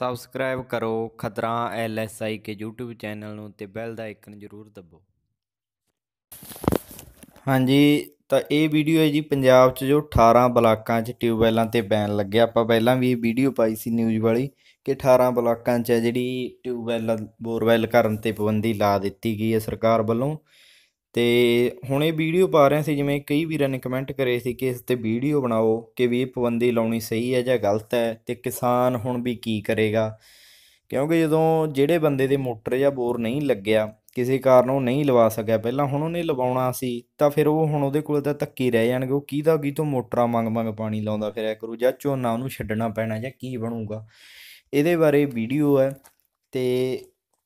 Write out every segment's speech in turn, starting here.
Subscribe ਕਰੋ ਖਤਰਾ ਐਲਐਸਆਈ ਕੇ YouTube channel ਨੂੰ ਤੇ ਬੈਲ ਦਾ ਆਈਕਨ ਜ਼ਰੂਰ ਦਬਾਓ ਹਾਂਜੀ, ਤਾਂ ਇਹ ਵੀਡੀਓ ਹੈ ਜੀ ਪੰਜਾਬ 'ਚ ਜੋ 18 ਬਲਾਕਾਂ 'ਚ ਟਿਊਬਵੈਲਾਂ ਤੇ ਬੈਨ ਲੱਗਿਆ। ਆਪਾਂ ਪਹਿਲਾਂ ਵੀ ਇਹ ਵੀਡੀਓ ਪਾਈ ਸੀ ਨਿਊਜ਼ ਵਾਲੀ ਕਿ 18 ਬਲਾਕਾਂ 'ਚ ਹੈ ਜਿਹੜੀ ਟਿਊਬਵੈਲ ਬੋਰਵੈਲ ਕਰਨ ਤੇ ਪਾਬੰਦੀ ਲਾ ਦਿੱਤੀ ਗਈ ਹੈ ਸਰਕਾਰ ਵੱਲੋਂ। ਤੇ ਹੁਣ ਇਹ ਵੀਡੀਓ ਪਾ ਰਹੇ ਸੀ, ਜਿਵੇਂ ਕਈ ਵੀਰਾਂ ਨੇ ਕਮੈਂਟ ਕਰੇ ਸੀ ਕਿ ਇਸ ਤੇ ਵੀਡੀਓ ਬਣਾਓ, ਕਿ ਵੀ ਇਹ ਪਾਬੰਦੀ ਲਾਉਣੀ ਸਹੀ ਹੈ ਜਾਂ ਗਲਤ ਹੈ, ਤੇ ਕਿਸਾਨ ਹੁਣ ਵੀ ਕੀ ਕਰੇਗਾ? ਕਿਉਂਕਿ ਜਦੋਂ ਜਿਹੜੇ ਬੰਦੇ ਦੇ ਮੋਟਰ ਜਾਂ ਬੋਰ ਨਹੀਂ ਲੱਗਿਆ, ਕਿਸੇ ਕਾਰਨ ਉਹ ਨਹੀਂ ਲਵਾ ਸਕਿਆ, ਪਹਿਲਾਂ ਹੁਣ ਉਹਨੇ ਲਵਾਉਣਾ ਸੀ, ਤਾਂ ਫਿਰ ਉਹ ਹੁਣ ਉਹਦੇ ਕੋਲ ਤਾਂ ਧੱਕੇ ਰਹਿ ਜਾਣਗੇ, ਉਹ ਕਿਹਦਾ ਕੀ ਤੋਂ ਮੋਟਰਾਂ ਮੰਗ ਮੰਗ ਪਾਣੀ ਲਾਉਂਦਾ ਫਿਰਿਆ ਕਰੂ, ਜਾਂ ਝੋਨਾ ਉਹਨੂੰ ਛੱਡਣਾ ਪੈਣਾ ਜਾਂ ਕੀ ਬਣੂਗਾ। ਇਹਦੇ ਬਾਰੇ ਵੀਡੀਓ ਹੈ, ਤੇ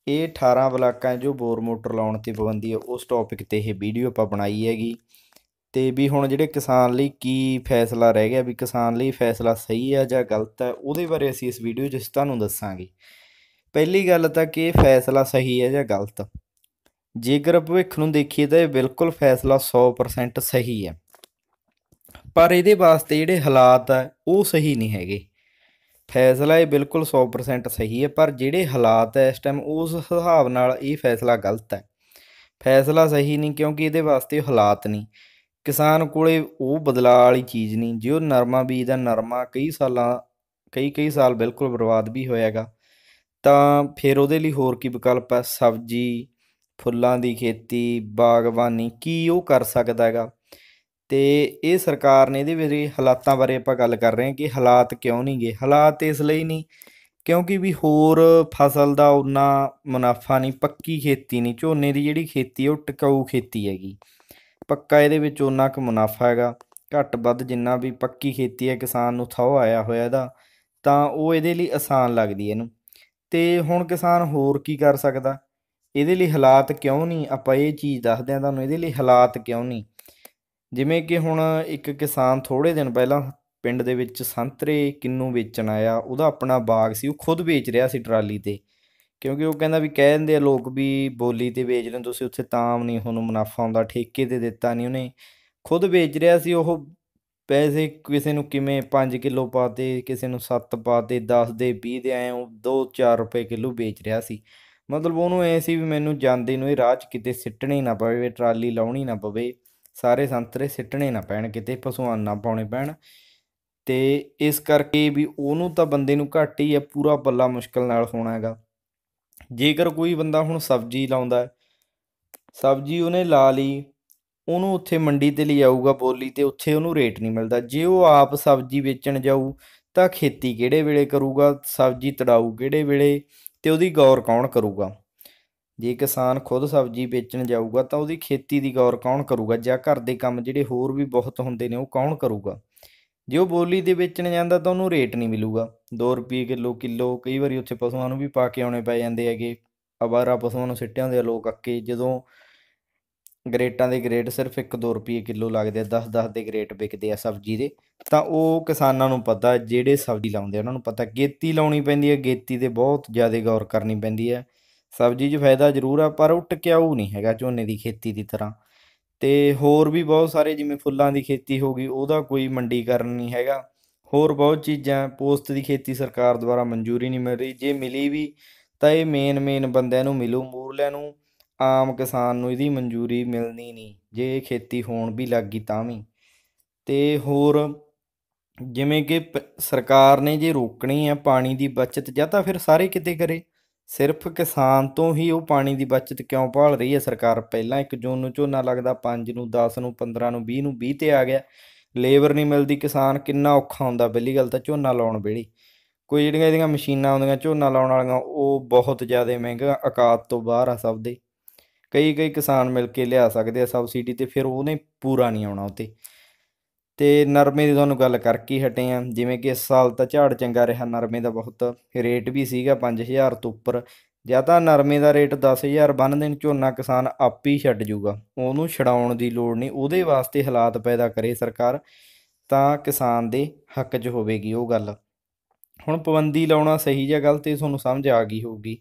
ਇਹ 18 ਬਲਾਕਾਂ ਜੋ ਬੋਰ ਮੋਟਰ ਲਾਉਣ ਤੇ ਪਾਬੰਦੀ ਹੈ। ਉਸ ਟੌਪਿਕ ਤੇ ਇਹ ਵੀਡੀਓ ਆਪਾਂ ਬਣਾਈ ਹੈਗੀ। ਤੇ ਵੀ ਹੁਣ ਜਿਹੜੇ ਕਿਸਾਨ ਲਈ ਕੀ ਫੈਸਲਾ ਰਹਿ ਗਿਆ, ਵੀ ਕਿਸਾਨ ਲਈ ਫੈਸਲਾ ਸਹੀ ਹੈ ਜਾਂ ਗਲਤ ਹੈ, ਉਹਦੇ ਬਾਰੇ ਅਸੀਂ ਇਸ ਵੀਡੀਓ 'ਚ ਤੁਹਾਨੂੰ ਦੱਸਾਂਗੇ। ਪਹਿਲੀ ਗੱਲ ਤਾਂ ਕਿ ਇਹ ਫੈਸਲਾ ਸਹੀ ਹੈ ਜਾਂ ਗਲਤ। ਜੇਕਰ ਭਵਿੱਖ ਨੂੰ ਦੇਖੀਏ ਤਾਂ ਇਹ ਬਿਲਕੁਲ ਫੈਸਲਾ 100% ਸਹੀ ਹੈ। ਪਰ ਇਹਦੇ ਵਾਸਤੇ ਜਿਹੜੇ ਹਾਲਾਤ ਆ ਉਹ ਸਹੀ ਨਹੀਂ ਹੈਗੇ। ਫੈਸਲਾ ਇਹ ਬਿਲਕੁਲ 100% ਸਹੀ ਹੈ, ਪਰ ਜਿਹੜੇ ਹਾਲਾਤ ਹੈ ਇਸ ਟਾਈਮ ਉਸ ਹਿਸਾਬ ਨਾਲ ਇਹ ਫੈਸਲਾ ਗਲਤ ਹੈ। ਫੈਸਲਾ ਸਹੀ ਨਹੀਂ ਕਿਉਂਕਿ ਇਹਦੇ ਵਾਸਤੇ ਹਾਲਾਤ ਨਹੀਂ। ਕਿਸਾਨ ਕੋਲੇ ਉਹ ਬਦਲਾਅ ਵਾਲੀ ਚੀਜ਼ ਨਹੀਂ, ਜੇ ਉਹ ਨਰਮਾ ਬੀਜ ਦਾ ਨਰਮਾ ਕਈ ਸਾਲਾਂ, ਕਈ ਕਈ ਸਾਲ ਬਿਲਕੁਲ ਬਰਬਾਦ ਵੀ ਹੋਇਆਗਾ ਤਾਂ ਫਿਰ ਉਹਦੇ ਲਈ ਹੋਰ ਕੀ ਵਿਕਲਪ ਹੈ? ਸਬਜ਼ੀ, ਫੁੱਲਾਂ ਦੀ ਖੇਤੀ, ਬਾਗਬਾਨੀ, ਕੀ ਉਹ ਕਰ ਸਕਦਾ ਹੈਗਾ? ਤੇ ਇਹ ਸਰਕਾਰ ਨੇ ਇਹਦੇ ਬਾਰੇ ਹਾਲਾਤਾਂ ਬਾਰੇ ਆਪਾਂ ਗੱਲ ਕਰ ਰਹੇ ਹਾਂ ਕਿ ਹਾਲਾਤ ਕਿਉਂ ਨਹੀਂ ਗਏ। ਹਾਲਾਤ ਇਸ ਲਈ ਨਹੀਂ, ਕਿਉਂਕਿ ਵੀ ਹੋਰ ਫਸਲ ਦਾ ਉਨਾ ਮੁਨਾਫਾ ਨਹੀਂ, ਪੱਕੀ ਖੇਤੀ ਨਹੀਂ, ਝੋਨੇ ਦੀ ਜਿਹੜੀ ਖੇਤੀ ਉਹ ਟਿਕਾਊ ਖੇਤੀ ਹੈਗੀ। ਪੱਕਾ ਇਹਦੇ ਵਿੱਚ ਉਨਾ ਕੁ ਮੁਨਾਫਾ ਹੈਗਾ, ਘੱਟ ਵੱਧ ਜਿੰਨਾ ਵੀ ਪੱਕੀ ਖੇਤੀ ਹੈ ਕਿਸਾਨ ਨੂੰ ਥਾਉ ਆਇਆ ਹੋਇਆ ਇਹਦਾ, ਤਾਂ ਉਹ ਇਹਦੇ ਲਈ ਆਸਾਨ ਲੱਗਦੀ ਇਹਨੂੰ। ਤੇ ਹੁਣ ਕਿਸਾਨ ਹੋਰ ਕੀ ਕਰ ਸਕਦਾ? ਇਹਦੇ ਲਈ ਹਾਲਾਤ ਕਿਉਂ ਨਹੀਂ? ਆਪਾਂ ਇਹ ਚੀਜ਼ ਦੱਸਦੇ ਹਾਂ ਤੁਹਾਨੂੰ, ਇਹਦੇ ਲਈ ਹਾਲਾਤ ਕਿਉਂ ਨਹੀਂ? ਜਿਵੇਂ ਕਿ ਹੁਣ ਇੱਕ ਕਿਸਾਨ ਥੋੜ੍ਹੇ ਦਿਨ ਪਹਿਲਾਂ ਪਿੰਡ ਦੇ ਵਿੱਚ ਸੰਤਰੇ ਕਿੰਨੂ ਵੇਚਣ ਆਇਆ, ਉਹਦਾ ਆਪਣਾ ਬਾਗ ਸੀ, ਉਹ ਖੁਦ ਵੇਚ ਰਿਹਾ ਸੀ ਟਰਾਲੀ ਤੇ। ਕਿਉਂਕਿ ਉਹ ਕਹਿੰਦਾ ਵੀ ਕਹਿ ਦਿੰਦੇ ਆ ਲੋਕ ਵੀ ਬੋਲੀ ਤੇ ਵੇਚ ਰਹੇ ਤੁਸੀਂ ਉੱਥੇ ਤਾਂ ਨਹੀਂ ਤੁਹਾਨੂੰ ਮੁਨਾਫਾ ਆਉਂਦਾ, ਠੇਕੇ ਤੇ ਦਿੱਤਾ ਨਹੀਂ ਉਹਨੇ। ਖੁਦ ਵੇਚ ਰਿਹਾ ਸੀ ਉਹ, ਪੈਸੇ ਕਿਸੇ ਨੂੰ ਕਿਵੇਂ 5 ਕਿਲੋ ਪਾਤੇ, ਕਿਸੇ ਨੂੰ 7 ਪਾਤੇ 10 ਦੇ 20 ਦੇ ਐਂ ਉਹ 2-4 ਰੁਪਏ ਕਿਲੋ ਵੇਚ ਰਿਹਾ ਸੀ। ਮਤਲਬ ਉਹਨੂੰ ਐ ਸੀ ਵੀ ਮੈਨੂੰ ਜਾਂਦੇ ਨੂੰ ਇਹ ਰਾਹ 'ਚ ਕਿਤੇ ਸਿੱਟਣੀ ਨਾ ਪਵੇ, ਟਰਾਲੀ ਲਾਉਣੀ ਨਾ ਪਵੇ। ਸਾਰੇ ਸੰਤਰੇ ਸਿੱਟਣੇ ਨਾ ਪੈਣ ਕਿਤੇ, ਪਸ਼ੂਆਂ ਨਾ ਪਾਉਣੇ ਪੈਣ। ਤੇ ਇਸ ਕਰਕੇ ਵੀ ਉਹਨੂੰ ਤਾਂ ਬੰਦੇ ਨੂੰ ਘੱਟ ਹੀ ਆ, ਪੂਰਾ ਪੱਲਾ ਮੁਸ਼ਕਲ ਨਾਲ ਹੋਣਾ ਹੈਗਾ। ਜੇਕਰ ਕੋਈ ਬੰਦਾ ਹੁਣ ਸਬਜ਼ੀ ਲਾਉਂਦਾ ਸਬਜ਼ੀ ਉਹਨੇ ਲਾ ਲਈ, ਉਹਨੂੰ ਉੱਥੇ ਮੰਡੀ ਤੇ ਲਿਆਊਗਾ ਬੋਲੀ ਤੇ ਉੱਥੇ ਉਹਨੂੰ ਰੇਟ ਨਹੀਂ ਮਿਲਦਾ। ਜੇ ਉਹ ਆਪ ਸਬਜ਼ੀ ਵੇਚਣ ਜਾਊ, ਤਾਂ ਖੇਤੀ ਕਿਹੜੇ ਵੇਲੇ ਕਰੂਗਾ, ਸਬਜ਼ੀ ਤੜਾਊ ਕਿਹੜੇ ਵੇਲੇ, ਤੇ ਉਹਦੀ ਗੌਰ ਕੌਣ ਕਰੂਗਾ? ਜੇ ਕਿਸਾਨ ਖੁਦ ਸਬਜ਼ੀ ਵੇਚਣ ਜਾਊਗਾ ਤਾਂ ਉਹਦੀ ਖੇਤੀ ਦੀ ਗੌਰ ਕੌਣ ਕਰੂਗਾ? ਜਾਂ ਘਰ ਦੇ ਕੰਮ ਜਿਹੜੇ ਹੋਰ ਵੀ ਬਹੁਤ ਹੁੰਦੇ ਨੇ ਉਹ ਕੌਣ ਕਰੂਗਾ? ਜੇ ਉਹ ਬੋਲੀ ਦੇ ਵੇਚਣ ਜਾਂਦਾ ਤਾਂ ਉਹਨੂੰ ਰੇਟ ਨਹੀਂ ਮਿਲੂਗਾ। 2 ਰੁਪਏ ਕਿਲੋ ਕਿਲੋ, ਕਈ ਵਾਰੀ ਉੱਥੇ ਪਸ਼ੂਆਂ ਨੂੰ ਵੀ ਪਾ ਕੇ ਆਉਣੇ ਪੈ ਜਾਂਦੇ ਹੈਗੇ। ਅਵਾਰਾ ਪਸ਼ੂਆਂ ਨੂੰ ਸਿੱਟੇ ਹੁੰਦੇ ਆ ਲੋਕ ਅੱਕੇ ਜਦੋਂ ਗਰੇਟਾਂ ਦੇ ਗਰੇਟ ਸਿਰਫ 1-2 ਰੁਪਏ ਕਿਲੋ ਲੱਗਦੇ ਆ 10-10 ਦੇ ਗਰੇਟ ਵਿਕਦੇ ਆ ਸਬਜ਼ੀ ਦੇ, ਤਾਂ ਉਹ ਕਿਸਾਨਾਂ ਨੂੰ ਪਤਾ ਜਿਹੜੇ ਸਬਜ਼ੀ ਲਾਉਂਦੇ ਆ, ਉਹਨਾਂ ਨੂੰ ਪਤਾ ਗੇਤੀ ਲਾਉਣੀ ਪੈਂਦੀ ਹੈ, ਗੇਤੀ ਦੇ ਬਹੁਤ ਜ਼ਿਆਦਾ ਗੌਰ ਕਰਨੀ ਪੈਂਦੀ ਹੈ। ਸਬਜ਼ੀ 'ਚ ਫਾਇਦਾ ਜ਼ਰੂਰ ਆ, ਪਰ ਉਹ ਟਿਕਿਆਊ ਨਹੀਂ ਹੈਗਾ ਝੋਨੇ ਦੀ ਖੇਤੀ ਦੀ ਤਰ੍ਹਾਂ। ਤੇ ਹੋਰ ਵੀ ਬਹੁਤ ਸਾਰੇ ਜਿਵੇਂ ਫੁੱਲਾਂ ਦੀ ਖੇਤੀ ਹੋ ਗਈ, ਉਹਦਾ ਕੋਈ ਮੰਡੀਕਰਨ ਨਹੀਂ ਹੈਗਾ। ਹੋਰ ਬਹੁਤ ਚੀਜ਼ਾਂ, ਪੋਸਤ ਦੀ ਖੇਤੀ ਸਰਕਾਰ ਦੁਆਰਾ ਮਨਜ਼ੂਰੀ ਨਹੀਂ ਮਿਲ ਰਹੀ। ਜੇ ਮਿਲੀ ਵੀ, ਤਾਂ ਇਹ ਮੇਨ ਮੇਨ ਬੰਦਿਆਂ ਨੂੰ ਮਿਲੂ, ਮੂਰਲਿਆਂ ਨੂੰ, ਆਮ ਕਿਸਾਨ ਨੂੰ ਇਹਦੀ ਮਨਜ਼ੂਰੀ ਮਿਲਣੀ ਨਹੀਂ। ਜੇ ਇਹ ਖੇਤੀ ਹੋਣ ਵੀ ਲੱਗੀ ਤਾਂ ਵੀ। ਤੇ ਹੋਰ, ਜਿਵੇਂ ਕਿ ਸਰਕਾਰ ਨੇ ਜੇ ਰੋਕਣੀ ਹੈ ਪਾਣੀ ਦੀ ਬਚਤ ਜਾਂ ਤਾਂ ਫਿਰ ਸਾਰੇ ਕਿਤੇ ਕਰੇ। ਸਿਰਫ ਕਿਸਾਨ ਤੋਂ ਹੀ ਉਹ ਪਾਣੀ ਦੀ ਬਚਤ ਕਿਉਂ ਭਾਲ ਰਹੀ ਹੈ? ਸਰਕਾਰ ਪਹਿਲਾਂ 1 ਜੂਨ ਨੂੰ ਝੋਨਾ ਲੱਗਦਾ 5 ਨੂੰ 10 ਨੂੰ 15 ਨੂੰ 20 ਨੂੰ 20 ਤੇ ਆ ਗਿਆ। ਲੇਬਰ ਨਹੀਂ ਮਿਲਦੀ, ਕਿਸਾਨ ਕਿੰਨਾ ਔਖਾ ਹੁੰਦਾ। ਪਹਿਲੀ ਗੱਲ ਤਾਂ ਝੋਨਾ ਲਾਉਣ ਵੇਲੇ ਕੋਈ ਜਿਹੜੀਆਂ ਇਹਦੀਆਂ ਮਸ਼ੀਨਾਂ ਆਉਂਦੀਆਂ ਝੋਨਾ ਲਾਉਣ ਵਾਲੀਆਂ, ਉਹ ਬਹੁਤ ਜ਼ਿਆਦਾ ਮਹਿੰਗਾ ਔਕਾਤ ਤੋਂ ਬਾਹਰ ਆ ਸਭ ਦੇ। ਕਈ ਕਈ ਕਿਸਾਨ ਮਿਲ ਕੇ ਲਿਆ ਸਕਦੇ ਆ ਸਬਸਿਡੀ ਤੇ ਫਿਰ ਉਹਨੇ ਪੂਰਾ ਨਹੀਂ ਆਉਣਾ ਉਤੇ ਤੇ ਨਰਮੇ ਦੀ ਤੁਹਾਨੂੰ ਗੱਲ ਕਰਕੇ ਹਟੇ ਆ। ਜਿਵੇਂ ਕਿ ਇਸ ਸਾਲ ਤਾਂ ਝਾੜ ਚੰਗਾ ਰਿਹਾ, ਨਰਮੇ ਦਾ ਬਹੁਤ ਰੇਟ ਵੀ ਸੀਗਾ 5000 ਤੋਂ ਉੱਪਰ। ਜਾਂ ਤਾਂ ਨਰਮੇ ਦਾ ਰੇਟ 10000 ਬੰਨ ਦੇਣ, ਝੋਨਾ ਕਿਸਾਨ ਆਪ ਹੀ ਛੱਡ ਜੂਗਾ। ਉਹਨੂੰ ਛਡਾਉਣ ਦੀ ਲੋੜ ਨਹੀਂ, ਉਹਦੇ ਵਾਸਤੇ ਹਾਲਾਤ ਪੈਦਾ ਕਰੇ ਸਰਕਾਰ, ਤਾਂ ਕਿਸਾਨ ਦੇ ਹੱਕ 'ਚ ਹੋਵੇਗੀ ਉਹ ਗੱਲ। ਹੁਣ ਪਾਬੰਦੀ ਲਾਉਣਾ ਸਹੀ ਜਾਂ ਗਲਤ ਇਹ ਤੁਹਾਨੂੰ ਸਮਝ ਆ ਗਈ ਹੋਊਗੀ।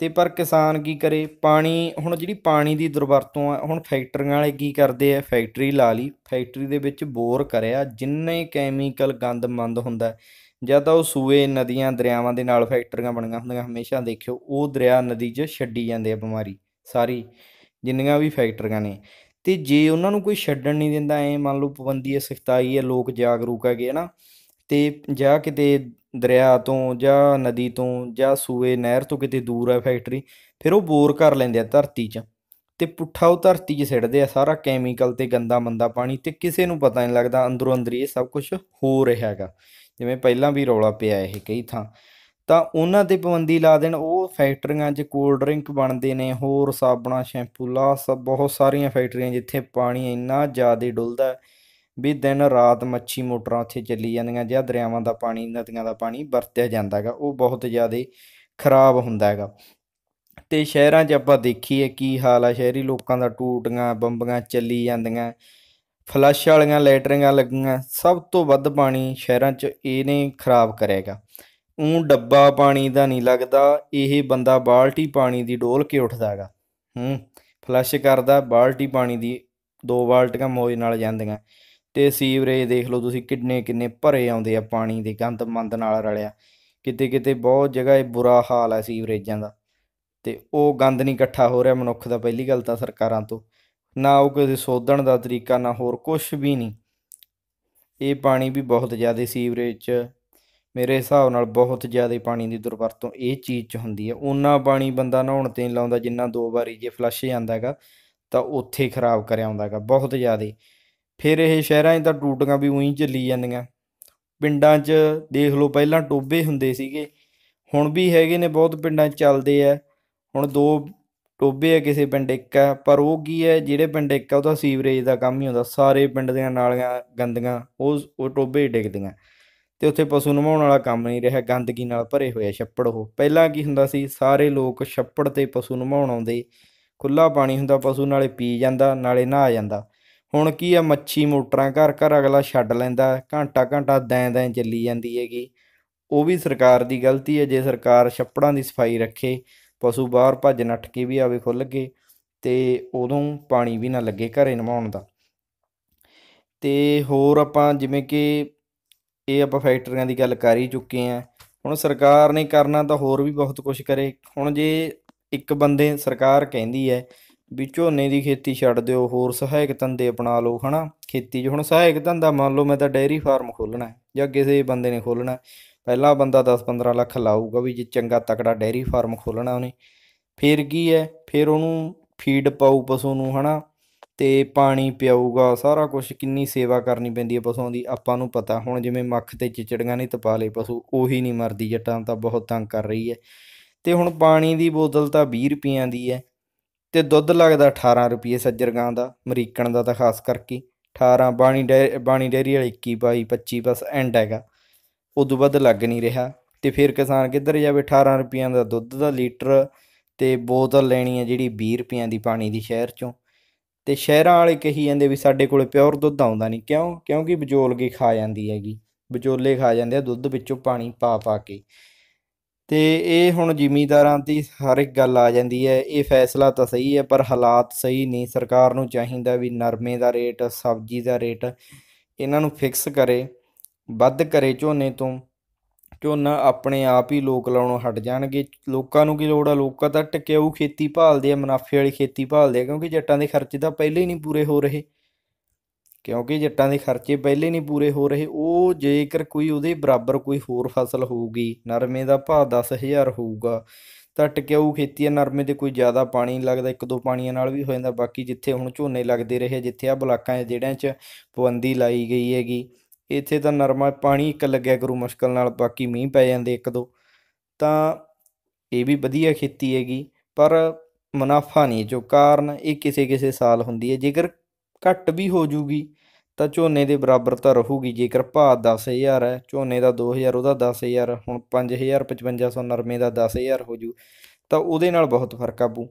ਤੇ ਪਰ ਕਿਸਾਨ ਕੀ ਕਰੇ? ਪਾਣੀ, ਹੁਣ ਜਿਹੜੀ ਪਾਣੀ ਦੀ ਦੁਰਵਰਤੋਂ ਆ, ਹੁਣ ਫੈਕਟਰੀਆਂ ਵਾਲੇ ਕੀ ਕਰਦੇ ਆ? ਫੈਕਟਰੀ ਲਾ ਲਈ। ਫੈਕਟਰੀ ਦੇ ਵਿੱਚ ਬੋਰ ਕਰਿਆ। ਜਿੰਨੇ ਕੈਮੀਕਲ ਗੰਦ ਮੰਦ ਹੁੰਦਾ ਜਾਂ ਤਾਂ ਉਹ ਸੂਏ, ਨਦੀਆਂ, ਦਰਿਆਵਾਂ ਦੇ ਨਾਲ ਫੈਕਟਰੀਆਂ ਬਣੀਆਂ ਹੁੰਦੀਆਂ, ਹਮੇਸ਼ਾ ਦੇਖਿਓ, ਉਹ ਦਰਿਆ ਨਦੀ 'ਚ ਛੱਡੀ ਜਾਂਦੇ ਆ ਬਿਮਾਰੀ, ਸਾਰੀ, ਜਿੰਨੀਆਂ ਵੀ ਫੈਕਟਰੀਆਂ ਨੇ। ਤੇ ਜੇ ਉਹਨਾਂ ਨੂੰ ਕੋਈ ਛੱਡਣ ਨਹੀਂ ਦਿੰਦਾ, ਐ ਮੰਨ ਲਓ ਪਾਬੰਦੀ ਹੈ ਸਖਤਾਈ ਹੈ ਲੋਕ ਜਾਗਰੂਕ ਹੈਗੇ ਨਾ ਤੇ ਜਾਂ ਕਿਤੇ ਦਰਿਆ ਤੋਂ ਜਾਂ ਨਦੀ ਤੋਂ ਜਾਂ ਸੂਏ, ਨਹਿਰ ਤੋਂ ਕਿਤੇ ਦੂਰ ਹੈ ਫੈਕਟਰੀ ਫਿਰ ਉਹ ਬੋਰ ਕਰ ਲੈਂਦੇ ਆ ਧਰਤੀ 'ਚ ਅਤੇ ਪੁੱਠਾ ਉਹ ਧਰਤੀ 'ਚ ਸਿੱਟਦੇ ਆ ਸਾਰਾ ਕੈਮੀਕਲ ਅਤੇ ਗੰਦਾ ਮੰਦਾ ਪਾਣੀ ਅਤੇ ਕਿਸੇ ਨੂੰ ਪਤਾ ਨਹੀਂ ਲੱਗਦਾ ਅੰਦਰੋਂ ਅੰਦਰ ਇਹ ਸਭ ਕੁਝ ਹੋ ਰਿਹਾ ਹੈਗਾ। ਜਿਵੇਂ ਪਹਿਲਾਂ ਵੀ ਰੌਲਾ ਪਿਆ ਇਹ ਕਈ ਥਾਂ। ਤਾਂ ਉਹਨਾਂ ਤੇ ਪਾਬੰਦੀ ਲਾ ਦੇਣ, ਉਹ ਫੈਕਟਰੀਆਂ 'ਚ ਕੋਲਡ ਡਰਿੰਕ ਬਣਦੇ ਨੇ, ਹੋਰ ਸਾਬਣਾ ਸ਼ੈਂਪੂ ਲਾ ਸਭ ਬਹੁਤ ਸਾਰੀਆਂ ਫੈਕਟਰੀਆਂ ਜਿੱਥੇ ਪਾਣੀ ਇੰਨਾ ਜ਼ਿਆਦਾ ਡੁੱਲਦਾ ਵੀ ਦਿਨ ਰਾਤ ਮੱਛੀ ਮੋਟਰਾਂ ਉੱਥੇ ਚੱਲੀ ਜਾਂਦੀਆਂ ਜਾਂ ਦਰਿਆਵਾਂ ਦਾ ਪਾਣੀ, ਨਦੀਆਂ ਦਾ ਪਾਣੀ ਵਰਤਿਆ ਜਾਂਦਾ ਹੈਗਾ, ਉਹ ਬਹੁਤ ਜ਼ਿਆਦਾ ਖਰਾਬ ਹੁੰਦਾ ਹੈਗਾ। ਤੇ ਸ਼ਹਿਰਾਂ 'ਚ ਆਪਾਂ ਦੇਖੀਏ ਕੀ ਹਾਲ ਆ, ਸ਼ਹਿਰੀ ਲੋਕਾਂ ਦਾ ਟੂਟੀਆਂ, ਬੰਬੀਆਂ ਚੱਲੀ ਜਾਂਦੀਆਂ, ਫਲੱਸ਼ ਵਾਲੀਆਂ ਲੈਟਰਿੰਗਾਂ ਲੱਗੀਆਂ, ਸਭ ਤੋਂ ਵੱਧ ਪਾਣੀ ਸ਼ਹਿਰਾਂ 'ਚ ਇਹਨੇ ਖਰਾਬ ਕਰੇਗਾ ਉਹ ਡੱਬਾ ਪਾਣੀ ਦਾ ਨਹੀਂ ਲੱਗਦਾ, ਇਹ ਬੰਦਾ ਬਾਲਟੀ ਪਾਣੀ ਦੀ ਡੋਲ ਕੇ ਉੱਠਦਾ ਹੈਗਾ। ਹੂੰ, ਫਲੱਸ਼ ਕਰਦਾ, ਬਾਲਟੀ ਪਾਣੀ ਦੀ ਦੋ ਬਾਲਟੀਆਂ ਮੋਜ ਨਾਲ ਜਾਂਦੀਆਂ। ਤੇ ਸੀਵਰੇਜ ਦੇਖ ਲਓ ਤੁਸੀਂ ਕਿੰਨੇ ਕਿੰਨੇ ਭਰੇ ਆਉਂਦੇ ਆ ਪਾਣੀ ਦੇ ਗੰਦ ਮੰਦ ਨਾਲ ਰਲਿਆ। ਕਿਤੇ ਕਿਤੇ ਬਹੁਤ ਜਗ੍ਹਾ ਇਹ ਬੁਰਾ ਹਾਲ ਹੈ ਸੀਵਰੇਜਾਂ ਦਾ। ਤੇ ਉਹ ਗੰਦ ਨਹੀਂ ਇਕੱਠਾ ਹੋ ਰਿਹਾ ਮਨੁੱਖ ਦਾ ਪਹਿਲੀ ਗੱਲ ਤਾਂ ਸਰਕਾਰਾਂ ਤੋਂ। ਨਾ ਉਹ ਕਿਸੇ ਸੋਧਣ ਦਾ ਤਰੀਕਾ, ਨਾ ਹੋਰ ਕੁਝ ਵੀ ਨਹੀਂ। ਇਹ ਪਾਣੀ ਵੀ ਬਹੁਤ ਜ਼ਿਆਦਾ ਸੀਵਰੇਜ 'ਚ, ਮੇਰੇ ਹਿਸਾਬ ਨਾਲ ਬਹੁਤ ਜ਼ਿਆਦਾ ਪਾਣੀ ਦੀ ਦੁਰਵਰਤੋਂ ਇਹ ਚੀਜ਼ 'ਚ ਹੁੰਦੀ ਹੈ ਉਨਾ ਪਾਣੀ ਬੰਦਾ ਨਹਾਉਣ ਤੇ ਨਹੀਂ ਲਾਉਂਦਾ ਜਿੰਨਾ ਦੋ ਵਾਰੀ ਜੇ ਫਲੱਸ਼ ਜਾਂਦਾ ਹੈਗਾ, ਤਾਂ ਉੱਥੇ ਖਰਾਬ ਕਰਿਆ ਆਉਂਦਾ ਹੈਗਾ, ਬਹੁਤ ਜ਼ਿਆਦਾ। ਫਿਰ ਇਹ ਸ਼ਹਿਰਾਂ 'ਚ ਤਾਂ ਟੂਟੀਆਂ ਵੀ ਉਹੀ ਚੱਲੀ ਜਾਂਦੀਆਂ। ਪਿੰਡਾਂ 'ਚ ਦੇਖ ਲਓ ਪਹਿਲਾਂ ਟੋਬੇ ਹੁੰਦੇ ਸੀਗੇ, ਹੁਣ ਵੀ ਹੈਗੇ ਨੇ, ਬਹੁਤ ਪਿੰਡਾਂ 'ਚ ਚੱਲਦੇ ਆ। ਹੁਣ ਦੋ ਟੋਬੇ ਆ ਕਿਸੇ ਪਿੰਡ ਇੱਕ ਆ, ਪਰ ਉਹ ਕੀ ਹੈ, ਜਿਹੜੇ ਪਿੰਡ ਇੱਕ ਆ, ਉਹਦਾ ਸੀਵਰੇਜ ਦਾ ਕੰਮ ਹੀ ਹੁੰਦਾ। ਸਾਰੇ ਪਿੰਡ ਦੀਆਂ ਨਾਲੀਆਂ ਗੰਦੀਆਂ, ਉਹ ਉਹ ਟੋਬੇ ਹੀ ਡਿੱਗਦੀਆਂ। ਤੇ ਉੱਥੇ ਪਸ਼ੂ ਨਵਾਉਣ ਵਾਲਾ ਕੰਮ ਨਹੀਂ ਰਿਹਾ, ਗੰਦਗੀ ਨਾਲ ਭਰੇ ਹੋਏ ਛੱਪੜ ਉਹ। ਪਹਿਲਾਂ ਕੀ ਹੁੰਦਾ ਸੀ, ਸਾਰੇ ਲੋਕ ਛੱਪੜ ਤੇ ਪਸ਼ੂ ਨਵਾਉਣ ਆਉਂਦੇ। ਖੁੱਲਾ ਪਾਣੀ ਹੁੰਦਾ, ਪਸ਼ੂ ਨਾਲੇ ਪੀ ਜਾਂਦਾ, ਨਾਲੇ ਨਹਾ ਜਾਂਦਾ। ਹੁਣ ਕੀ ਆ, ਮੱਛੀ ਮੋਟਰਾਂ ਘਰ ਘਰ ਅਗਲਾ ਛੱਡ ਲੈਂਦਾ, ਘੰਟਾ ਘੰਟਾ ਦੈਂ ਦੈਂ ਚੱਲੀ ਜਾਂਦੀ ਹੈਗੀ। ਉਹ ਵੀ ਸਰਕਾਰ ਦੀ ਗਲਤੀ ਹੈ, ਜੇ ਸਰਕਾਰ ਛੱਪੜਾਂ ਦੀ ਸਫ਼ਾਈ ਰੱਖੇ, ਪਸ਼ੂ ਬਾਹਰ ਭੱਜ ਨੱਠ ਕੇ ਵੀ ਆਵੇ ਖੁੱਲ ਕੇ, ਤੇ ਉਦੋਂ ਪਾਣੀ ਵੀ ਨਾ ਲੱਗੇ ਘਰੇ ਨਵਾਉਣ ਦਾ। ਤੇ ਹੋਰ ਆਪਾਂ ਜਿਵੇਂ ਕਿ ਇਹ ਆਪਾਂ ਫੈਕਟਰੀਆਂ ਦੀ ਗੱਲ ਕਰ ਹੀ ਚੁੱਕੇ ਆ ਹੁਣ ਸਰਕਾਰ ਨੇ ਕਰਨਾ ਤਾਂ ਹੋਰ ਵੀ ਬਹੁਤ ਕੁਝ ਕਰੇ। ਹੁਣ ਜੇ ਇੱਕ ਬੰਦੇ ਸਰਕਾਰ ਕਹਿੰਦੀ ਹੈ ਵੀ ਝੋਨੇ ਦੀ ਖੇਤੀ ਛੱਡ ਦਿਓ, ਹੋਰ ਸਹਾਇਕ ਧੰਦੇ ਅਪਣਾ ਲਓ, ਹਨਾ? ਖੇਤੀ 'ਚ ਹੁਣ ਸਹਾਇਕ ਧੰਦਾ ਮੰਨ ਲਓ ਮੈਂ ਤਾਂ ਡੇਅਰੀ ਫਾਰਮ ਖੋਲ੍ਹਣਾ ਜਾਂ ਕਿਸੇ ਬੰਦੇ ਨੇ ਖੋਲ੍ਹਣਾ ਪਹਿਲਾਂ ਬੰਦਾ 10-15 ਲੱਖ ਲਾਊਗਾ ਵੀ ਜੇ ਚੰਗਾ ਤਕੜਾ ਡੇਅਰੀ ਫਾਰਮ ਖੋਲ੍ਹਣਾ ਉਹਨੇ। ਫਿਰ ਕੀ ਹੈ? ਫਿਰ ਉਹਨੂੰ ਫੀਡ ਪਾਉ ਪਸ਼ੂ ਨੂੰ, ਹਨਾ? ਤੇ ਪਾਣੀ ਪਿਆਊਗਾ, ਸਾਰਾ ਕੁਝ ਕਿੰਨੀ ਸੇਵਾ ਕਰਨੀ ਪੈਂਦੀ ਹੈ ਪਸ਼ੂਆਂ ਦੀ, ਆਪਾਂ ਨੂੰ ਪਤਾ। ਹੁਣ ਜਿਵੇਂ ਮੱਖ ਤੇ ਚਿਚੜੀਆਂ ਨਹੀਂ ਤਪਾ ਲਏ ਪਸ਼ੂ, ਉਹੀ ਨਹੀਂ ਮਰਦੀ, ਜੱਟਾਂ ਤਾਂ ਬਹੁਤ ਤੰਗ ਕਰ ਰਹੀ ਹੈ। ਤੇ ਹੁਣ ਪਾਣੀ ਦੀ ਬੋਤਲ ਤਾਂ 20 ਰੁਪਈਆਂ ਦੀ ਹੈ। ਤੇ ਦੁੱਧ ਲੱਗਦਾ 18 ਰੁਪਏ ਸੱਜਰ ਗਾਂ ਦਾ ਅਮਰੀਕਨ ਦਾ ਤਾਂ ਖਾਸ ਕਰਕੇ। 18 ਬਾਣੀ ਡੈ, ਬਾਣੀ ਡੇਰੀ ਵਾਲੀ 21 22 25 ਬਸ ਐਂਡ ਹੈਗਾ। ਉਦੋਂ ਵੱਧ ਲੱਗ ਨਹੀਂ ਰਿਹਾ। ਤੇ ਫਿਰ ਕਿਸਾਨ ਕਿੱਧਰ ਜਾਵੇ? 18 ਰੁਪਈਆਂ ਦਾ ਦੁੱਧ ਦਾ ਲੀਟਰ ਤੇ ਬੋਤਲ ਲੈਣੀ ਹੈ ਜਿਹੜੀ 20 ਰੁਪਈਆਂ ਦੀ ਪਾਣੀ ਦੀ ਸ਼ਹਿਰ ਚੋਂ। ਤੇ ਸ਼ਹਿਰਾਂ ਵਾਲੇ ਕਹੀ ਜਾਂਦੇ ਵੀ ਸਾਡੇ ਕੋਲੇ ਪਿਓਰ ਦੁੱਧ ਆਉਂਦਾ ਨਹੀਂ। ਕਿਉਂ? ਕਿਉਂਕਿ ਵਿਚੋਲਗੇ ਖਾ ਜਾਂਦੀ ਹੈਗੀ। ਵਿਚੋਲੇ ਖਾ ਜਾਂਦੇ ਆ, ਦੁੱਧ ਵਿੱਚੋਂ ਪਾਣੀ ਪਾ ਪਾ ਕੇ। ਤੇ ਇਹ ਹੁਣ ਜ਼ਿਮੀਂਦਾਰਾਂ ਦੀ ਹਰ ਇੱਕ ਗੱਲ ਆ ਜਾਂਦੀ ਹੈ। ਇਹ ਫੈਸਲਾ ਤਾਂ ਸਹੀ ਹੈ, ਪਰ ਹਾਲਾਤ ਸਹੀ ਨਹੀਂ। ਸਰਕਾਰ ਨੂੰ ਚਾਹੀਦਾ ਵੀ ਨਰਮੇ ਦਾ ਰੇਟ, ਸਬਜ਼ੀ ਦਾ ਰੇਟ ਇਹਨਾਂ ਨੂੰ ਫਿਕਸ ਕਰੇ, ਵੱਧ ਕਰੇ ਝੋਨੇ ਤੋਂ। ਝੋਨਾ ਆਪਣੇ ਆਪ ਹੀ ਲੋਕ ਲਾਉਣੋਂ ਹਟ ਜਾਣਗੇ। ਲੋਕਾਂ ਨੂੰ ਕੀ ਲੋੜ ਆ? ਲੋਕਾਂ ਤਾਂ ਟਿਕਾਊ ਖੇਤੀ ਭਾਲਦੇ ਆ, ਮੁਨਾਫੇ ਵਾਲੀ ਖੇਤੀ ਭਾਲਦੇ ਆ, ਕਿਉਂਕਿ ਜੱਟਾਂ ਦੇ ਖਰਚੇ ਤਾਂ ਪਹਿਲੇ ਹੀ ਨਹੀਂ ਪੂਰੇ ਹੋ ਰਹੇ। ਕਿਉਂਕਿ ਜੱਟਾਂ ਦੇ ਖਰਚੇ ਪਹਿਲੇ ਨਹੀਂ ਪੂਰੇ ਹੋ ਰਹੇ, ਉਹ ਜੇਕਰ ਕੋਈ ਉਹਦੇ ਬਰਾਬਰ ਕੋਈ ਹੋਰ ਫਸਲ ਹੋਊਗੀ, ਨਰਮੇ ਦਾ ਭਾਅ 10000 ਹੋਊਗਾ, ਤਾਂ ਟਿਕਾਊ ਖੇਤੀ ਆ, ਨਰਮੇ ਤੇ ਕੋਈ ਜ਼ਿਆਦਾ ਪਾਣੀ ਨਹੀਂ ਲੱਗਦਾ, ਇੱਕ ਦੋ ਪਾਣੀਆਂ ਨਾਲ ਵੀ ਹੋ ਜਾਂਦਾ, ਬਾਕੀ ਜਿੱਥੇ ਹੁਣ ਝੋਨੇ ਲੱਗਦੇ ਰਹੇ ਜਿੱਥੇ ਆ ਬਲਾਕਾਂ ਜਿਹੜਿਆਂ 'ਚ ਪਾਬੰਦੀ ਲਾਈ ਗਈ ਹੈਗੀ, ਇੱਥੇ ਤਾਂ ਨਰਮਾ ਪਾਣੀ ਇੱਕ ਲੱਗਿਆ ਕਰੂ ਮੁਸ਼ਕਲ ਨਾਲ, ਬਾਕੀ ਮੀਂਹ ਪੈ ਜਾਂਦੇ ਇੱਕ ਦੋ, ਤਾਂ ਇਹ ਵੀ ਵਧੀਆ ਖੇਤੀ ਹੈਗੀ, ਪਰ ਮੁਨਾਫਾ ਨਹੀਂ, ਜੋ ਕਾਰਨ ਇਹ ਕਿਸੇ ਕਿਸੇ ਸਾਲ ਹੁੰਦੀ ਹੈ, ਜੇਕਰ ਘੱਟ ਵੀ ਹੋ ਜੂਗੀ, ਤਾਂ ਝੋਨੇ ਦੇ ਬਰਾਬਰ ਤਾਂ ਰਹੂਗੀ। ਜੇਕਰ ਭਾਅ 10000 ਹੈ, ਝੋਨੇ ਦਾ 2000 ਉਹਦਾ 10000 ਹੁਣ 5000 5500 ਨਰਮੇ ਦਾ 10000 ਹੋ ਜੂ, ਤਾਂ ਉਹਦੇ ਨਾਲ ਬਹੁਤ ਫ਼ਰਕ ਆਪੂ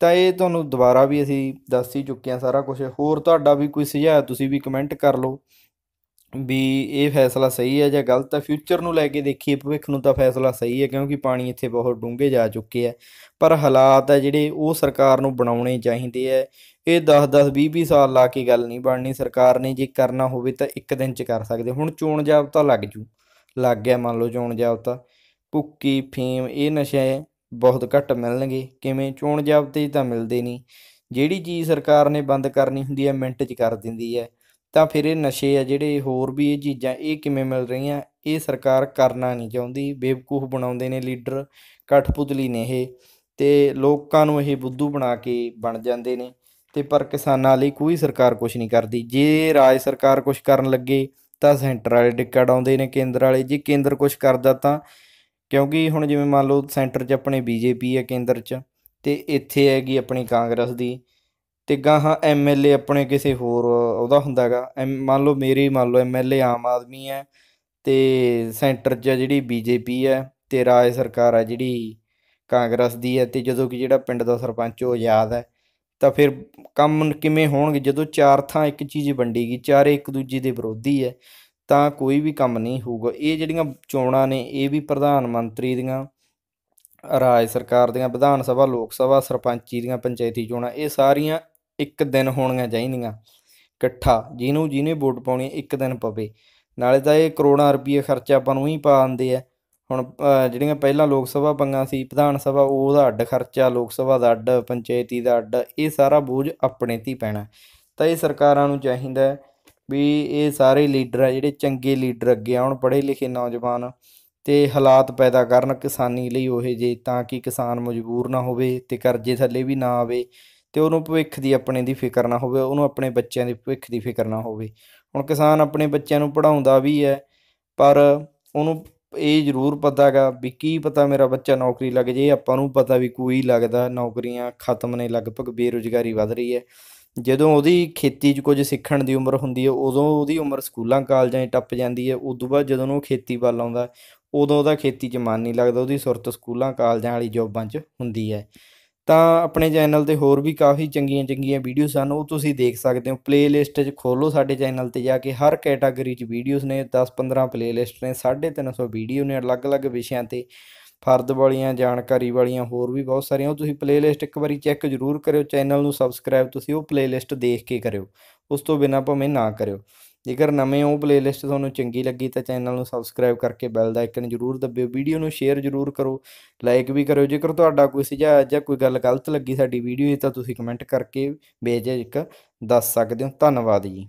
ਤਾਂ ਇਹ ਤੁਹਾਨੂੰ ਦੁਬਾਰਾ ਵੀ ਅਸੀਂ ਦੱਸ ਹੀ ਚੁੱਕੇ ਹਾਂ ਸਾਰਾ ਕੁਝ ਹੋਰ ਤੁਹਾਡਾ ਵੀ ਕੋਈ ਸੁਝਾਅ ਤੁਸੀਂ ਵੀ ਕਮੈਂਟ ਕਰ ਲਓ। ਵੀ ਇਹ ਫੈਸਲਾ ਸਹੀ ਹੈ ਜਾਂ ਗਲਤ ਹੈ? ਫਿਊਚਰ ਨੂੰ ਲੈ ਕੇ ਦੇਖੀਏ, ਭਵਿੱਖ ਨੂੰ ਤਾਂ ਫੈਸਲਾ ਸਹੀ ਹੈ ਕਿਉਂਕਿ ਪਾਣੀ ਇੱਥੇ ਬਹੁਤ ਡੂੰਘੇ ਜਾ ਚੁੱਕੇ ਹੈ। ਪਰ ਹਾਲਾਤ ਹੈ ਜਿਹੜੇ ਉਹ ਸਰਕਾਰ ਨੂੰ ਬਣਾਉਣੇ ਚਾਹੀਦੇ ਹੈ। ਇਹ 10 10 20 20 ਸਾਲ ਲਾ ਕੇ ਗੱਲ ਨਹੀਂ ਬਣਨੀ। ਸਰਕਾਰ ਨੇ ਜੇ ਕਰਨਾ ਹੋਵੇ ਤਾਂ ਇੱਕ ਦਿਨ ਚ ਕਰ ਸਕਦੇ। ਹੁਣ ਚੋਣ ਜਾਬਤਾ ਲੱਗ ਜੂ। ਲੱਗ ਗਿਆ ਮੰਨ ਲਓ ਚੋਣ ਜਾਬਤਾ। ਭੁੱਕੀ, ਫੀਮ, ਇਹ ਨਸ਼ੇ ਬਹੁਤ ਘੱਟ ਮਿਲਣਗੇ। ਕਿਵੇਂ? ਚੋਣ ਜਾਬਤੇ ਤਾਂ ਮਿਲਦੇ ਨਹੀਂ। ਜਿਹੜੀ ਚੀਜ਼ ਸਰਕਾਰ ਨੇ ਬੰਦ ਕਰਨੀ ਹੁੰਦੀ ਹੈ, ਮਿੰਟ 'ਚ ਕਰ ਦਿੰਦੀ ਹੈ। ਤਾਂ ਫਿਰ ਇਹ ਨਸ਼ੇ ਆ ਜਿਹੜੇ ਹੋਰ ਵੀ ਇਹ ਚੀਜ਼ਾਂ ਇਹ ਕਿਵੇਂ ਮਿਲ ਰਹੀਆਂ, ਇਹ ਸਰਕਾਰ ਕਰਨਾ ਨਹੀਂ ਚਾਹੁੰਦੀ। ਬੇਵਕੂਫ ਬਣਾਉਂਦੇ ਨੇ ਲੀਡਰ, ਕਠਪੁਤਲੀ ਨੇ ਇਹ ਤੇ ਲੋਕਾਂ ਨੂੰ ਇਹ ਬੁੱਧੂ ਬਣਾ ਕੇ ਬਣ ਜਾਂਦੇ ਨੇ ਤੇ ਪਰ ਕਿਸਾਨਾਂ ਲਈ ਕੋਈ ਸਰਕਾਰ ਕੁਝ ਨਹੀਂ ਕਰਦੀ। ਜੇ ਰਾਜ ਸਰਕਾਰ ਕੁਝ ਕਰਨ ਲੱਗੇ ਤਾਂ ਸੈਂਟਰ ਵਾਲੇ ਡਿੱਕਾ ਡਾਉਂਦੇ ਨੇ ਕੇਂਦਰ ਵਾਲੇ। ਜੇ ਕੇਂਦਰ ਕੁਝ ਕਰਦਾ ਤਾਂ ਕਿਉਂਕਿ ਹੁਣ ਜਿਵੇਂ ਮੰਨ ਲਓ ਸੈਂਟਰ 'ਚ ਆਪਣੇ ਬੀਜੇਪੀ ਹੈ ਕੇਂਦਰ 'ਚ ਤੇ ਇੱਥੇ ਹੈਗੀ ਆਪਣੀ ਕਾਂਗਰਸ ਦੀ। ਤੇ ਗਾਹਾਂ ਏ ਆਪਣੇ ਕਿਸੇ ਹੋਰ, ਉਹਦਾ ਹੁੰਦਾ ਹੈਗਾ। ਮੰਨ ਲਓ ਮੇਰੇ, ਮੰਨ ਲਓ ਏ ਆਮ ਆਦਮੀ ਹੈ ਅਤੇ ਸੈਂਟਰ 'ਚ ਜਿਹੜੀ ਬੀ ਜੇ ਪੀ ਹੈ ਅਤੇ ਰਾਜ ਸਰਕਾਰ ਹੈ ਜਿਹੜੀ ਕਾਂਗਰਸ ਦੀ ਹੈ ਅਤੇ ਜਦੋਂ ਕਿ ਜਿਹੜਾ ਪਿੰਡ ਦਾ ਸਰਪੰਚ ਉਹ ਆਜ਼ਾਦ ਹੈ, ਤਾਂ ਫਿਰ ਕੰਮ ਕਿਵੇਂ ਹੋਣਗੇ? ਜਦੋਂ ਚਾਰ ਥਾਂ ਇੱਕ ਚੀਜ਼ ਵੰਡੀ ਗਈ ਚਾਰੇ ਇੱਕ ਦੂਜੇ ਦੇ ਵਿਰੋਧੀ ਹੈ, ਤਾਂ ਕੋਈ ਵੀ ਕੰਮ ਨਹੀਂ ਹੋਊਗਾ। ਇਹ ਜਿਹੜੀਆਂ ਚੋਣਾਂ ਨੇ, ਇਹ ਵੀ ਪ੍ਰਧਾਨ ਮੰਤਰੀ ਦੀਆਂ, ਰਾਜ ਸਰਕਾਰ ਦੀਆਂ, ਵਿਧਾਨ ਸਭਾ, ਲੋਕ ਸਭਾ, ਸਰਪੰਚੀ ਦੀਆਂ, ਪੰਚਾਇਤੀ ਚੋਣਾਂ, ਇਹ ਸਾਰੀਆਂ ਇੱਕ ਦਿਨ ਹੋਣੀਆਂ ਚਾਹੀਦੀਆਂ। ਇਕੱਠਾ ਜਿਹਨੂੰ ਜਿਹਨੇ ਵੋਟ ਪਾਉਣੀ ਇੱਕ ਦਿਨ ਪਵੇ। ਨਾਲੇ ਤਾਂ ਇਹ ਕਰੋੜਾਂ ਰੁਪਏ ਖਰਚਾ ਆਪਾਂ ਨੂੰ ਹੀ ਪਾ ਦਿੰਦੇ ਆ। ਹੁਣ ਜਿਹੜੀਆਂ ਪਹਿਲਾਂ ਲੋਕ ਸਭਾ ਪੰਗਾਂ ਸੀ ਵਿਧਾਨ ਸਭਾ ਉਹਦਾ ਅੱਡ ਖਰਚਾ, ਲੋਕ ਸਭਾ ਦਾ ਅੱਡ, ਪੰਚਾਇਤੀ ਦਾ ਅੱਡ, ਇਹ ਸਾਰਾ ਬੋਝ ਆਪਣੇ ਤੇ ਹੀ ਪੈਣਾ। ਤਾਂ ਇਹ ਸਰਕਾਰਾਂ ਨੂੰ ਚਾਹੀਦਾ ਵੀ ਇਹ ਸਾਰੇ ਲੀਡਰ ਆ, ਜਿਹੜੇ ਚੰਗੇ ਲੀਡਰ ਅੱਗੇ ਆਉਣ ਪੜ੍ਹੇ ਲਿਖੇ ਨੌਜਵਾਨ, ਤੇ ਹਾਲਾਤ ਪੈਦਾ ਕਰਨ ਕਿਸਾਨੀ ਲਈ ਉਹ ਜੇ ਤਾਂ ਕਿ ਕਿਸਾਨ ਮਜਬੂਰ ਨਾ ਹੋਵੇ ਤੇ ਕਰਜ਼ੇ ਥੱਲੇ ਵੀ ਨਾ ਆਵੇ। ਤੇ ਉਹਨੂੰ ਭਵਿੱਖ ਦੀ ਆਪਣੇ ਦੀ ਫਿਕਰ ਨਾ ਹੋਵੇ, ਉਹਨੂੰ ਆਪਣੇ ਬੱਚਿਆਂ ਦੀ ਭਵਿੱਖ ਦੀ ਫਿਕਰ ਨਾ ਹੋਵੇ। ਹੁਣ ਕਿਸਾਨ ਆਪਣੇ ਬੱਚਿਆਂ ਨੂੰ ਪੜਾਉਂਦਾ ਵੀ ਹੈ, ਪਰ ਉਹਨੂੰ ਇਹ ਜ਼ਰੂਰ ਪਤਾ ਹੈਗਾ ਵੀ ਕੀ ਪਤਾ ਮੇਰਾ ਬੱਚਾ ਨੌਕਰੀ ਲੱਗ ਜੇ, ਆਪਾਂ ਨੂੰ ਪਤਾ ਵੀ ਕੋਈ ਲੱਗਦਾ ਨੌਕਰੀਆਂ ਖਤਮ ਨੇ, ਲਗਭਗ ਬੇਰੁਜ਼ਗਾਰੀ ਵੱਧ ਰਹੀ ਹੈ। ਜਦੋਂ ਉਹਦੀ ਖੇਤੀ 'ਚ ਕੁਝ ਸਿੱਖਣ ਦੀ ਉਮਰ ਹੁੰਦੀ ਹੈ, ਉਦੋਂ ਉਹਦੀ ਉਮਰ ਸਕੂਲਾਂ, ਕਾਲਜਾਂ 'ਚ ਟੱਪ ਜਾਂਦੀ ਹੈ, ਉਦੋਂ ਬਾਅਦ ਜਦੋਂ ਉਹ ਖੇਤੀ ਵੱਲ ਆਉਂਦਾ ਉਦੋਂ ਉਹਦਾ ਖੇਤੀ 'ਚ ਮਨ ਨਹੀਂ ਲੱਗਦਾ, ਉਹਦੀ ਸੁਰਤ ਸਕੂਲਾਂ, ਕਾਲਜਾਂ ਵਾਲੀ ਜੋਬਾਂ 'ਚ ਹੁੰਦੀ ਹੈ। ਤਾਂ ਆਪਣੇ ਚੈਨਲ ਤੇ ਹੋਰ ਵੀ ਕਾਫੀ ਚੰਗੀਆਂ ਚੰਗੀਆਂ ਵੀਡੀਓਜ਼ ਹਨ, ਉਹ ਤੁਸੀਂ ਦੇਖ ਸਕਦੇ ਹੋ। ਪਲੇਲਿਸਟ 'ਚ ਖੋਲੋ ਸਾਡੇ ਚੈਨਲ ਤੇ ਜਾ ਕੇ, ਹਰ ਕੈਟਾਗਰੀ 'ਚ ਵੀਡੀਓਜ਼ ਨੇ 10-15 ਪਲੇਲਿਸਟ ਨੇ 350 ਵੀਡੀਓ ਨੇ ਅਲੱਗ-ਅਲੱਗ ਵਿਸ਼ਿਆਂ ਤੇ। ਫਰਦ ਵਾਲੀਆਂ, ਜਾਣਕਾਰੀ ਵਾਲੀਆਂ, ਹੋਰ ਵੀ ਬਹੁਤ ਸਾਰੀਆਂ, ਉਹ ਤੁਸੀਂ ਪਲੇਲਿਸਟ ਇੱਕ ਵਾਰੀ ਚੈੱਕ ਜ਼ਰੂਰ ਕਰਿਓ। ਚੈਨਲ ਨੂੰ ਸਬਸਕ੍ਰਾਈਬ ਤੁਸੀਂ ਉਹ ਪਲੇਲਿਸਟ ਦੇਖ ਕੇ ਕਰਿਓ। ਉਸ ਤੋਂ ਬਿਨਾ ਭਾਵੇਂ ਨਾ ਕਰਿਓ। ਜੇਕਰ ਨਵੇਂ ਉਹ ਪਲੇਲਿਸਟ ਤੁਹਾਨੂੰ ਚੰਗੀ ਲੱਗੀ ਤਾਂ ਚੈਨਲ ਨੂੰ ਸਬਸਕ੍ਰਾਈਬ ਕਰਕੇ ਬੈਲ ਦਾ ਆਈਕਨ ਜ਼ਰੂਰ ਦੱਬਿਓ। ਵੀਡੀਓ ਨੂੰ ਸ਼ੇਅਰ ਜ਼ਰੂਰ ਕਰੋ। ਲਾਈਕ ਵੀ ਕਰਿਓ। ਜੇਕਰ ਤੁਹਾਡਾ ਕੋਈ ਸੁਝਾਅ ਜਾਂ ਕੋਈ ਗੱਲ ਗਲਤ ਲੱਗੀ ਸਾਡੀ ਵੀਡੀਓ ਤਾਂ ਤੁਸੀਂ ਕਮੈਂਟ ਕਰਕੇ ਬੇਝਿਜਕ ਦੱਸ ਸਕਦੇ ਹੋ। ਧੰਨਵਾਦ ਜੀ।